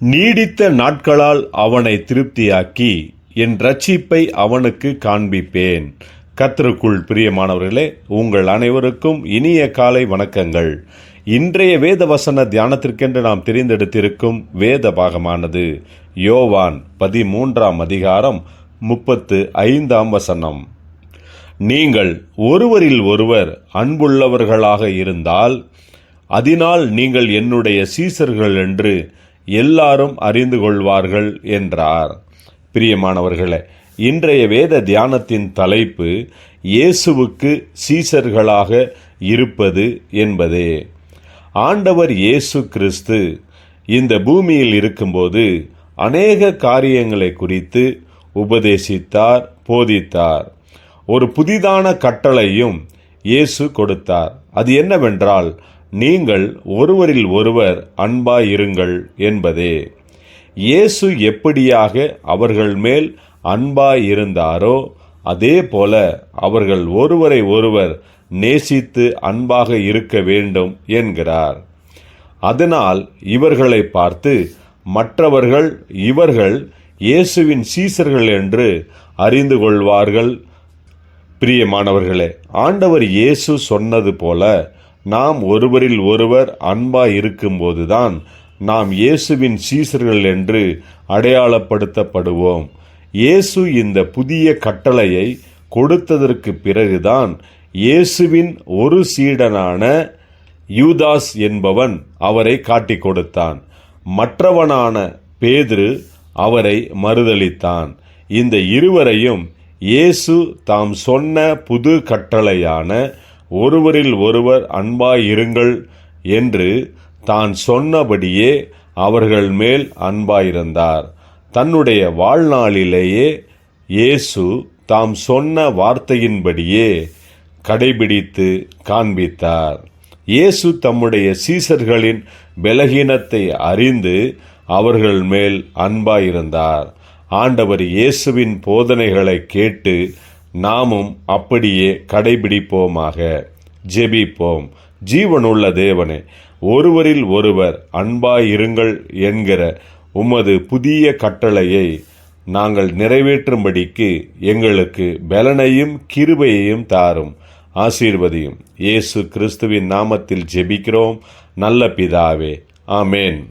நீடித்த நாட்களால் அவனை திருப்தியாக்கி என் ரட்சிப்பை அவனுக்கு காண்பிப்பேன். கத்தருக்குள் பிரியமானவர்களே உங்கள் அனைவருக்கும் இனிய காலை வணக்கங்கள். இன்றைய வேத வசன தியானத்திற்கென்று நாம் தெரிந்தெடுத்திருக்கும் வேத பாகமானது யோவான் பதிமூன்றாம் அதிகாரம் முப்பத்து ஐந்தாம் வசனம். நீங்கள் ஒருவரில் ஒருவர் அன்புள்ளவர்களாக இருந்தால் அதனால் நீங்கள் என்னுடைய சீசர்கள் என்று எல்லாரும் அறிந்து கொள்வார்கள் என்றார். பிரியமானவர்களே இன்றைய வேத தியானத்தின் தலைப்பு இயேசுவுக்கு சீசர்களாக இருப்பது என்பதே. ஆண்டவர் இயேசு கிறிஸ்து இந்த பூமியில் இருக்கும்போது அநேக காரியங்களை குறித்து உபதேசித்தார் போதித்தார். ஒரு புதிதான கட்டளையும் இயேசு கொடுத்தார். அது என்னவென்றால் நீங்கள் ஒருவரில் ஒருவர் அன்பாயிருங்கள் என்பதே. இயேசு எப்படியாக அவர்கள் மேல் அன்பாயிருந்தாரோ அதே போல அவர்கள் ஒருவரை ஒருவர் நேசித்து அன்பாக இருக்க வேண்டும் என்கிறார். அதனால் இவர்களை பார்த்து மற்றவர்கள் இவர்கள் இயேசுவின் சீசர்கள் என்று அறிந்து கொள்வார்கள். பிரியமானவர்களே ஆண்டவர் இயேசு சொன்னது போல நாம் ஒருவரில் ஒருவர் அன்பாய் இருக்கும்போதுதான் நாம் இயேசுவின் சீசர்கள் என்று அடையாளப்படுத்தப்படுவோம். இயேசு இந்த புதிய கட்டளையை கொடுத்ததற்கு பிறகுதான் இயேசுவின் ஒரு சீடனான யூதாஸ் என்பவன் அவரை காட்டிக் கொடுத்தான். மற்றவனான பேதுரு அவரை மறுதளித்தான் இந்த இருவரையும் இயேசு தாம் சொன்ன புது கட்டளையான ஒருவரில் ஒருவர் அன்பாயிருங்கள் என்று தான் சொன்னபடியே அவர்கள் மேல் அன்பாயிருந்தார். தன்னுடைய வாழ்நாளிலேயே இயேசு தாம் சொன்ன வார்த்தையின்படியே கடைபிடித்து காண்பித்தார். இயேசு தம்முடைய சீசர்களின் பலகீனத்தை அறிந்து அவர்கள் மேல் அன்பாயிருந்தார். ஆண்டவர் இயேசுவின் போதனைகளை கேட்டு நாமும் அப்படியே கடைபிடிப்போமாக. ஜெபிப்போம். ஜீவனுள்ள தேவனே ஒருவரில் ஒருவர் அன்பாயிருங்கள் என்கிற உமது புதிய கட்டளையை நாங்கள் நிறைவேற்றும்படிக்கு எங்களுக்கு பலனையும் கிருபையையும் தாரும். ஆசீர்வதியும். இயேசு கிறிஸ்துவின் நாமத்தில் ஜெபிக்கிறோம். நல்ல பிதாவே. ஆமேன்.